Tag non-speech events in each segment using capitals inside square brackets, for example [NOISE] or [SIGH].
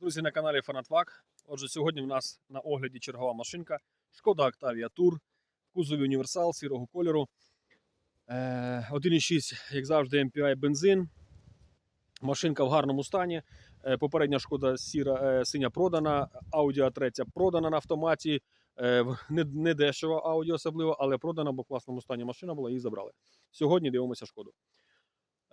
Друзі, на каналі Фанатвак. Отже, сьогодні в нас на огляді чергова машинка Шкода Octavia Tour кузові універсал сірого кольору. Е, 1,6, як завжди, MPI бензин. Машинка в гарному стані. Е, Попередня шкода сіра, е, синя продана, Audi A3 продана на автоматі. Е, [LAUGHS] Не, не дешево Audi особливо, але продана, бо в класному стані машина була, її забрали. Сьогодні дивимося шкоду.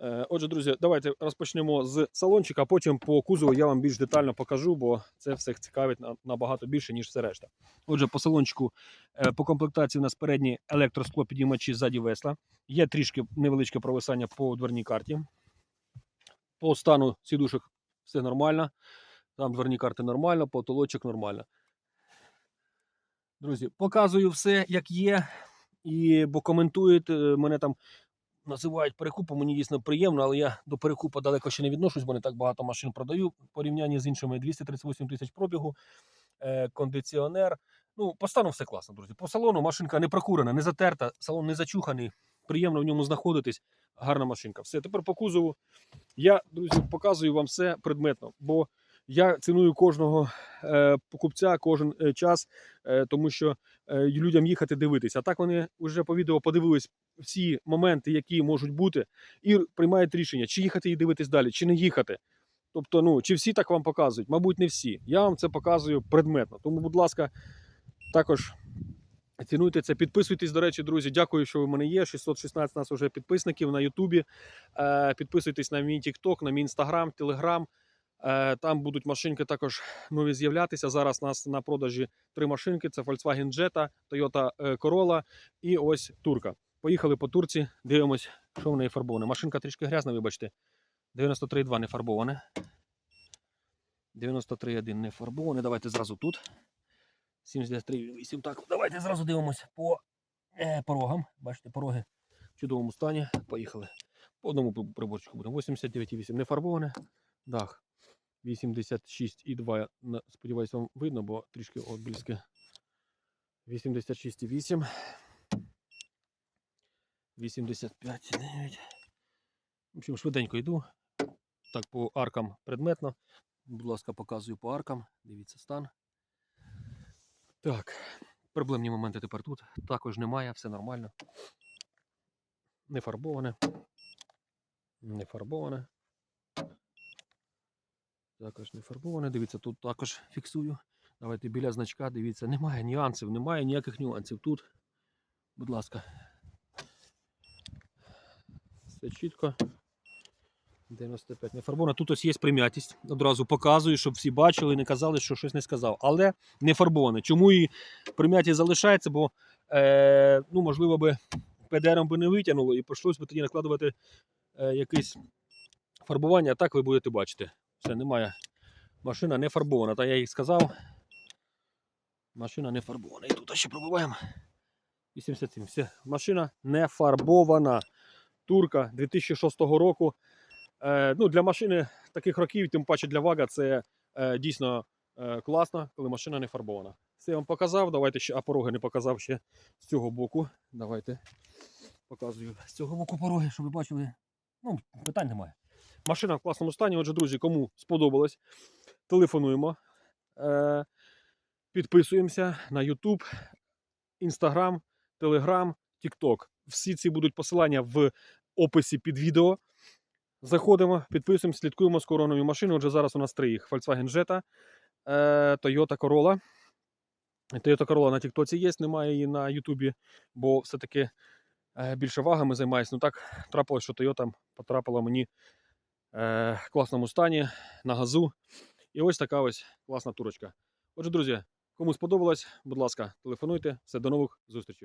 Е, Отже, друзі, давайте розпочнемо з салончика, а потім по кузову я вам більш детально покажу, бо це все цікавить набагато більше, ніж все решта. Отже, по салончику е, по комплектації у нас передні електросклопідіймачі ззаді весла. Є трішки невеличке провисання по дверній карті. По стану сідушок все нормально. Там дверні карти нормально, потолочок нормально. Друзі, показую все, як є. І бо коментують, е, мене там називають перекупом, мені дійсно приємно, але я до перекупу далеко ще не відношусь, бо не так багато машин продаю. В порівнянні з іншими 238 тисяч пробігу, е, кондиціонер. Ну, по стану все класно, друзі. По салону машинка не прокурена, не затерта, салон не зачуханий, приємно в ньому знаходитись. Гарна машинка. Все, тепер по кузову. Я, друзі, показую вам все предметно, бо я ціную кожного е, покупця кожен е, час, е, тому що людям їхати дивитися. А так вони вже по відео подивились всі моменти, які можуть бути, і приймають рішення, чи їхати і дивитись далі, чи не їхати. Тобто, ну, чи всі так вам показують? Мабуть, не всі. Я вам це показую предметно. Тому, будь ласка, також цінуйте це, підписуйтесь, до речі, друзі. Дякую, що ви в мене є. 616 нас вже підписників на Ютубі. Підписуйтесь на мій TikTok, на мій Instagram, Telegram. Е, Там будуть машинки також нові з'являтися. Зараз у нас на продажі три машинки: це Volkswagen Jetta, Toyota е, Corolla і ось Турка. Поїхали по турці, дивимось, що в неї фарбоване. Машинка трішки грязна, вибачте. 93,2 не фарбоване. 93,1 не фарбоване. Давайте зразу тут. 73,8. Так, давайте зразу дивимося по е, порогам. Бачите, пороги в чудовому стані. Поїхали. По одному при- приборчику будемо. 89,8 не фарбоване. Дах 86,2. На- Сподіваюсь, вам видно, бо трішки отбліски. 86,8. 85,9. В общем, швиденько йду. Так, по аркам предметно. Будь ласка, показую по аркам. Дивіться стан. Так, проблемні моменти тепер тут. Також немає, все нормально. Не фарбоване. Не фарбоване. Також не фарбоване. Дивіться, тут також фіксую. Давайте біля значка, дивіться, немає нюансів, немає ніяких нюансів тут. Будь ласка. Все чітко. 95 не фарбована. Тут ось є прим'ятість. Одразу показую, щоб всі бачили і не казали, що щось не сказав. Але не фарбоване. Чому і прим'ятість залишається? Бо, е, ну, можливо, би ПДРом би не витягнуло і прийшлось би тоді накладувати е, якесь фарбування, а так ви будете бачити. Все, немає. Машина не фарбована, та я їй сказав. Машина не фарбована. І тут ще пробуваємо. 87. Все. Машина не фарбована. Турка 2006 року. Е, ну, для машини таких років, тим паче для Вага, це е, дійсно е, класно, коли машина не фарбована. Це я вам показав. Давайте ще, а пороги не показав ще з цього боку. Давайте показую з цього боку пороги, щоб ви бачили. Ну, питань немає. Машина в класному стані. Отже, друзі, кому сподобалось, телефонуємо, е, підписуємося на YouTube, Instagram, Telegram, TikTok. Всі ці будуть посилання в описі під відео. Заходимо, підписуємося, слідкуємо з короною машини. Отже, зараз у нас три їх: Volkswagen Jetta, е, Toyota Corolla. Toyota Corolla на Тіктоці є, немає її на Ютубі, бо все-таки е, більше вагами займаюся. Ну так трапилось, що Toyota потрапила мені в класному стані на газу. І ось така ось класна турочка. Отже, друзі, кому сподобалось, будь ласка, телефонуйте. Все, до нових зустрічей.